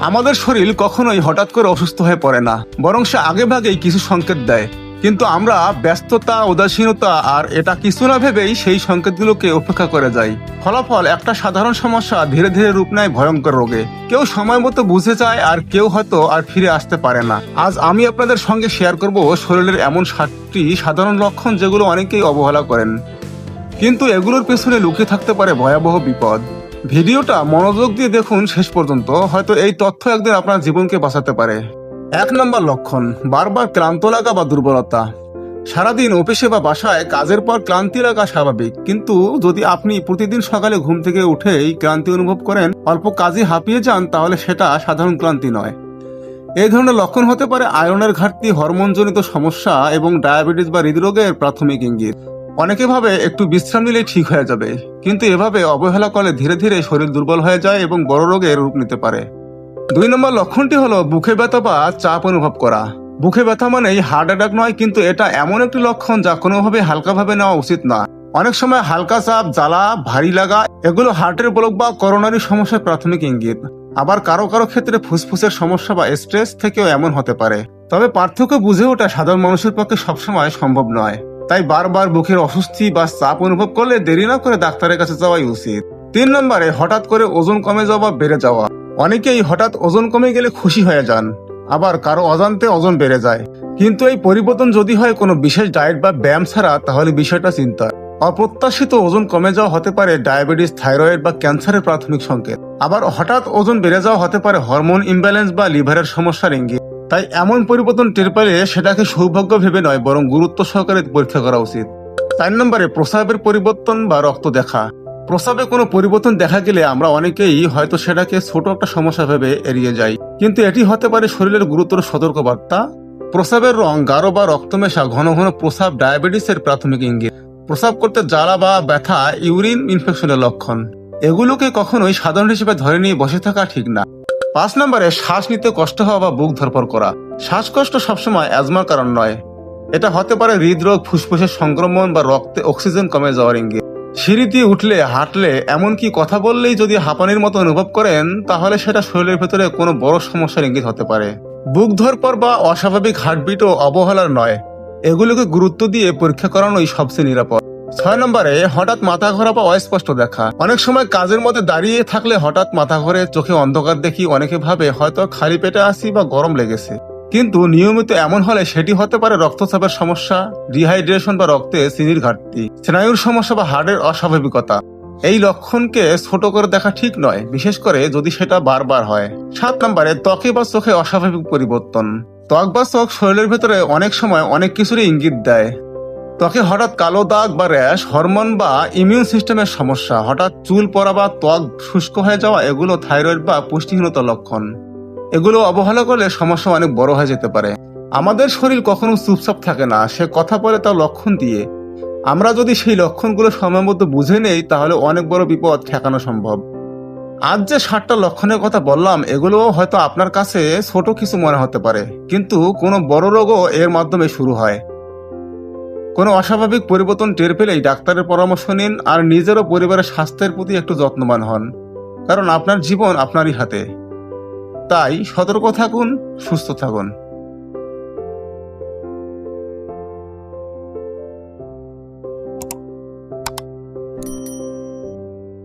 আমাদের শরীর কখনোই হঠাৎ করে অসুস্থ হয়ে পড়ে না, বরং সে আগে ভাগেই কিছু সংকেত দেয়। কিন্তু আমরা ব্যস্ততা, উদাসীনতা আর এটা কিছু না ভেবেই সেই সংকেতগুলোকে উপেক্ষা করে যাই। ফলাফল একটা সাধারণ সমস্যা ধীরে ধীরে রূপ নেয় ভয়ঙ্কর রোগে। কেউ সময় মতো বুঝে যায় আর কেউ হয়তো আর ফিরে আসতে পারে না। আজ আমি আপনাদের সঙ্গে শেয়ার করব শরীরের এমন সাতটি সাধারণ লক্ষণ যেগুলো অনেকেই অবহেলা করেন। কিন্তু এগুলোর পেছনে লুকিয়ে থাকতে পারে ভয়াবহ বিপদ। ভিডিওটা মনোযোগ দিয়ে দেখুন শেষ পর্যন্ত। হয়তো এই তথ্য একদিন আপনার জীবনকে বাঁচাতে পারে। এক নম্বর লক্ষণ, বারবার ক্লান্ত লাগা বা দুর্বলতা। সারাদিন অফিসে বা বাসায় কাজের পর ক্লান্তি লাগা স্বাভাবিক। কিন্তু যদি আপনি প্রতিদিন সকালে ঘুম থেকে উঠেই ক্লান্তি অনুভব করেন, অল্প কাজে হাঁপিয়ে যান, তাহলে সেটা সাধারণ ক্লান্তি নয়। এই ধরনের লক্ষণ হতে পারে আয়রনের ঘাটতি, হরমোনজনিত সমস্যা এবং ডায়াবেটিস বা হৃদরোগের প্রাথমিক ইঙ্গিত। অনেকে ভাবে একটু বিশ্রাম নিলেই ঠিক হয়ে যাবে, কিন্তু এভাবে অবহেলা করলে ধীরে ধীরে শরীর দুর্বল হয়ে যায় এবং বড় রোগের রূপ নিতে পারে। দুই নম্বর লক্ষণটি হলো বুকে ব্যথা বা চাপ অনুভব করা। বুকে ব্যথা মানেই হার্ট অ্যাটাক নয়, কিন্তু এটা এমন একটি লক্ষণ যা কোনোভাবে হালকাভাবে নেওয়া উচিত না। অনেক সময় হালকা চাপ, জ্বালা, ভারী লাগা, এগুলো হার্টের ব্লক বা করোনারি সমস্যার প্রাথমিক ইঙ্গিত। আবার কারও কারও ক্ষেত্রে ফুসফুসের সমস্যা বা স্ট্রেস থেকেও এমন হতে পারে। তবে পার্থক্য বুঝে ওঠা সাধারণ মানুষের পক্ষে সবসময় সম্ভব নয়। তাই বারবার বুকের অস্বস্তি বা চাপ অনুভব করলে দেরি না করে ডাক্তারের কাছে যাওয়াই উচিত। তিন নম্বরে, হঠাৎ করে ওজন কমে যাওয়া বা বেড়ে যাওয়া। অনেকেই হঠাৎ ওজন কমে গেলে খুশি হয়ে যান, আবার কারও অজান্তে ওজন বেড়ে যায়। কিন্তু এই পরিবর্তন যদি হয় কোনো বিশেষ ডায়েট বা ব্যায়াম ছাড়া, তাহলে বিষয়টা চিন্তা অপ্রত্যাশিত ওজন কমে যাওয়া হতে পারে ডায়াবেটিস, থাইরয়েড বা ক্যান্সারের প্রাথমিক সংকেত। আবার হঠাৎ ওজন বেড়ে যাওয়া হতে পারে হরমোন ইমব্যালেন্স বা লিভারের সমস্যার ইঙ্গিত। তাই এমন পরিবর্তন টের পেলে সেটাকে সৌভাগ্য ভেবে নয়, বরং গুরুত্ব সহকারে পরীক্ষা করা উচিত। চার নম্বরে, প্রস্রাবের পরিবর্তন বা রক্ত দেখা। প্রস্রাবে কোনো পরিবর্তন দেখা গেলে আমরা অনেকেই হয়তো সেটাকে ছোট একটা সমস্যা ভেবে এড়িয়ে যাই। কিন্তু এটি হতে পারে শরীরের গুরুতর সতর্কবার্তা। প্রস্রাবের রং গাঢ় বা রক্ত মেশা ঘন ঘন প্রস্রাব ডায়াবেটিসের প্রাথমিক ইঙ্গিত। প্রস্রাব করতে জ্বালা বা ব্যথা, ইউরিন ইনফেকশনের লক্ষণ। এগুলোকে কখনোই সাধারণ হিসেবে ধরে নিয়ে বসে থাকা ঠিক না। পাঁচ নম্বরে শ্বাস নিতে কষ্ট হওয়া বা বুক ধরপর করা। শ্বাসকষ্ট সবসময় অ্যাজমার কারণ নয়। এটা হতে পারে হৃদরোগ, ফুসফুসের সংক্রমণ বা রক্তে অক্সিজেন কমে যাওয়ার ইঙ্গিত। সিঁড়ি দিয়ে উঠলে, হাঁটলে এমনকি কথা বললেই যদি হাঁপানির মতো অনুভব করেন, তাহলে সেটা শরীরের ভেতরে কোনো বড় সমস্যার ইঙ্গিত হতে পারে। বুক ধরপর বা অস্বাভাবিক হার্টবিটও অবহেলার নয়। এগুলোকে গুরুত্ব দিয়ে পরীক্ষা করানোই সবচেয়ে নিরাপদ। ছয় নম্বরে, হঠাৎ মাথা ঘোরা বা অস্পষ্ট দেখা। অনেক সময় কাজের মধ্যে দাঁড়িয়ে থাকলে হঠাৎ মাথা ঘরে, চোখে অন্ধকার দেখি, অনেকে ভাবে হয়তো খালি পেটে আসি বা গরম লেগেছে। কিন্তু নিয়মিত এমন হলে সেটি হতে পারে রক্তচাপের সমস্যা, ডিহাইড্রেশন বা রক্তে চিনির ঘাটতি, স্নায়ুর সমস্যা বা হার্টের অস্বাভাবিকতা। এই লক্ষণকে ছোট করে দেখা ঠিক নয়, বিশেষ করে যদি সেটা বারবার হয়। সাত নম্বরে, ত্বকে বা চোখে অস্বাভাবিক পরিবর্তন। ত্বক বা চোখ শরীরের ভেতরে অনেক সময় অনেক কিছুরই ইঙ্গিত দেয়। ত্বকে হঠাৎ কালো দাগ বা র্যাশ, হরমোন বা ইমিউন সিস্টেমের সমস্যা, হঠাৎ চুল পড়া বা ত্বক শুষ্ক হয়ে যাওয়া, এগুলো থাইরয়েড বা পুষ্টিহীনতার লক্ষণ। এগুলো অবহেলা করলে সমস্যা অনেক বড় হয়ে যেতে পারে। আমাদের শরীর কখনো চুপচাপ থাকে না, সে কথা বলে তার লক্ষণ দিয়ে। আমরা যদি সেই লক্ষণগুলো সময় মতো বুঝে নেই, তাহলে অনেক বড় বিপদ ঠেকানো সম্ভব। আজ যে ষাটটা লক্ষণের কথা বললাম এগুলো হয়তো আপনার কাছে ছোট কিছু মনে হতে পারে। কিন্তু কোনো বড় রোগও এর মাধ্যমে শুরু হয়। কোনো অস্বাভাবিক পরিবর্তন টের পেলেই ডাক্তারের পরামর্শ নিন আর নিজেরও পরিবারের স্বাস্থ্যের প্রতি একটু যত্নবান হন, কারণ আপনার জীবন আপনারই হাতে। তাই সতর্ক থাকুন, সুস্থ থাকুন।